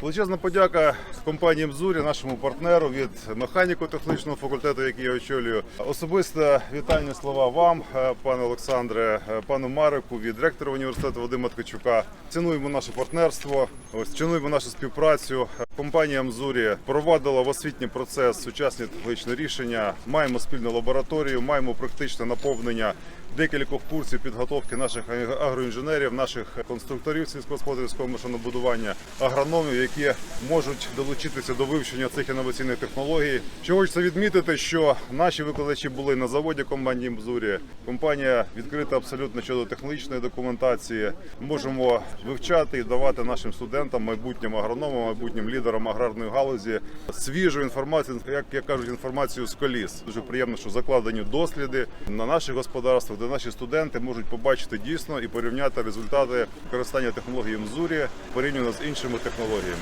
Величезна подяка компанії Мзурі, нашому партнеру від механіко-технічного факультету, який я очолюю. Особисто вітальні слова вам, е, пане Олександре, е, пану Марику від ректора університету Вадима Ткачука. Цінуємо наше партнерство, ось цінуємо нашу співпрацю. Компанія Мзурі провадила в освітній процес сучасні технологічні рішення. Маємо спільну лабораторію, маємо практичне наповнення декількох курсів підготовки наших агроінженерів, наших конструкторів сільськогосподарського машинобудування, агрономів, які можуть долучитися до вивчення цих інноваційних технологій. Що хочеться відмітити, що наші викладачі були на заводі компанії Мзурі. Компанія відкрита абсолютно щодо технологічної документації. Можемо вивчати і давати нашим студентам, майбутнім агрономам, майбутнім лідерам аграрної галузі свіжу інформацію, як, як кажуть, інформацію з коліс. Дуже приємно, що закладені досліди на наших господарствах, де наші студенти можуть побачити дійсно і порівняти результати використання технології Мзурі порівняно з іншими технологіями.